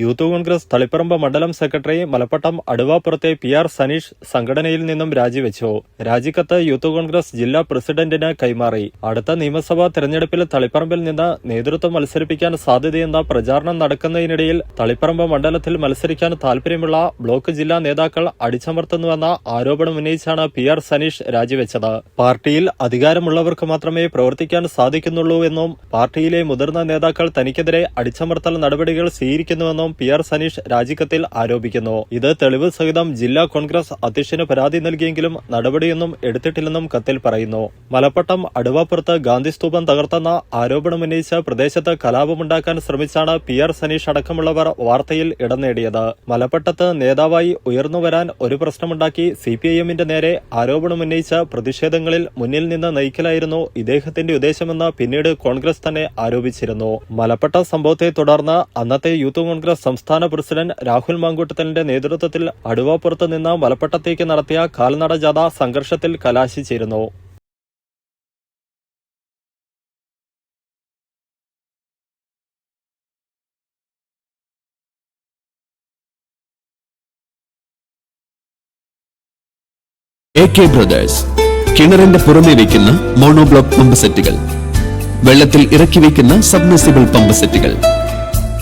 Youth Congress Taliparamba മണ്ഡലം secretary Malappattam അടുവാപ്പുറത്തെ P R Saneesh സംഘടനയിൽ നിന്നും രാജിവെച്ചു. രാജിക്കത്ത് യൂത്ത് കോൺഗ്രസ് ജില്ലാ പ്രസിഡന്റിന് കൈമാറി. അടുത്ത നിയമസഭാ തെരഞ്ഞെടുപ്പിൽ തളിപ്പറമ്പിൽ നിന്ന് നേതൃത്വം മത്സരിപ്പിക്കാൻ സാധ്യതയെന്ന പ്രചാരണം നടക്കുന്നതിനിടയിൽ തളിപ്പറമ്പ് മണ്ഡലത്തിൽ മത്സരിക്കാൻ താൽപര്യമുള്ള ബ്ലോക്ക് ജില്ലാ നേതാക്കൾ അടിച്ചമർത്തുന്നുവെന്ന ആരോപണം ഉന്നയിച്ചാണ് പി ആർ സനീഷ് രാജിവെച്ചത്. പാർട്ടിയിൽ അധികാരമുള്ളവർക്ക് മാത്രമേ പ്രവർത്തിക്കാൻ സാധിക്കുന്നുള്ളൂ എന്നും പാർട്ടിയിലെ മുതിർന്ന നേതാക്കൾ തനിക്കെതിരെ അടിച്ചമർത്തൽ നടപടികൾ സ്വീകരിക്കുന്നുവെന്നും പി ആർ സനീഷ് രാജിക്കത്തിൽ ആരോപിക്കുന്നു. ഇത് തെളിവ് സഹിതം ജില്ലാ കോൺഗ്രസ് അധ്യക്ഷന് പരാതി നൽകിയെങ്കിലും നടപടിയൊന്നും എടുത്തിട്ടില്ലെന്നും കത്തിൽ പറയുന്നു. മലപ്പട്ടം അടുവാപ്പുറത്ത് ഗാന്ധി സ്തൂപം തകർത്തെന്ന ആരോപണമുന്നയിച്ച് പ്രദേശത്ത് കലാപമുണ്ടാക്കാൻ ശ്രമിച്ചാണ് പി ആർ സനീഷ് അടക്കമുള്ളവർ വാർത്തയിൽ ഇടം നേടിയത്. മലപ്പട്ടത്ത് നേതാവായി ഉയർന്നുവരാൻ ഒരു പ്രശ്നമുണ്ടാക്കി സി പി ഐ എമ്മിന്റെ നേരെ ആരോപണമുന്നയിച്ച പ്രതിഷേധങ്ങളിൽ മുന്നിൽ നിന്ന് നയിക്കലായിരുന്നു ഇദ്ദേഹത്തിന്റെ ഉദ്ദേശമെന്ന് പിന്നീട് കോൺഗ്രസ് തന്നെ ആരോപിച്ചിരുന്നു. മലപ്പട്ട സംഭവത്തെ തുടർന്ന് അന്നത്തെ യൂത്ത് കോൺഗ്രസ് സംസ്ഥാന പ്രസിഡന്റ് രാഹുൽ മാങ്കൂട്ടത്തലിന്റെ നേതൃത്വത്തിൽ അടുവാപ്പുറത്ത് നിന്ന് മലപ്പട്ടത്തേക്ക് നടത്തിയ കാൽനട ജാഥ സംഘർഷത്തിൽ കലാശിച്ചിരുന്നു കിണറിന്റെ പുറമെ വയ്ക്കുന്ന മോണോബ്ലോക്ക് പമ്പ് സെറ്റുകൾ വെള്ളത്തിൽ ഇറക്കി വയ്ക്കുന്ന സബ്മിസിബിൾ പമ്പ് സെറ്റുകൾ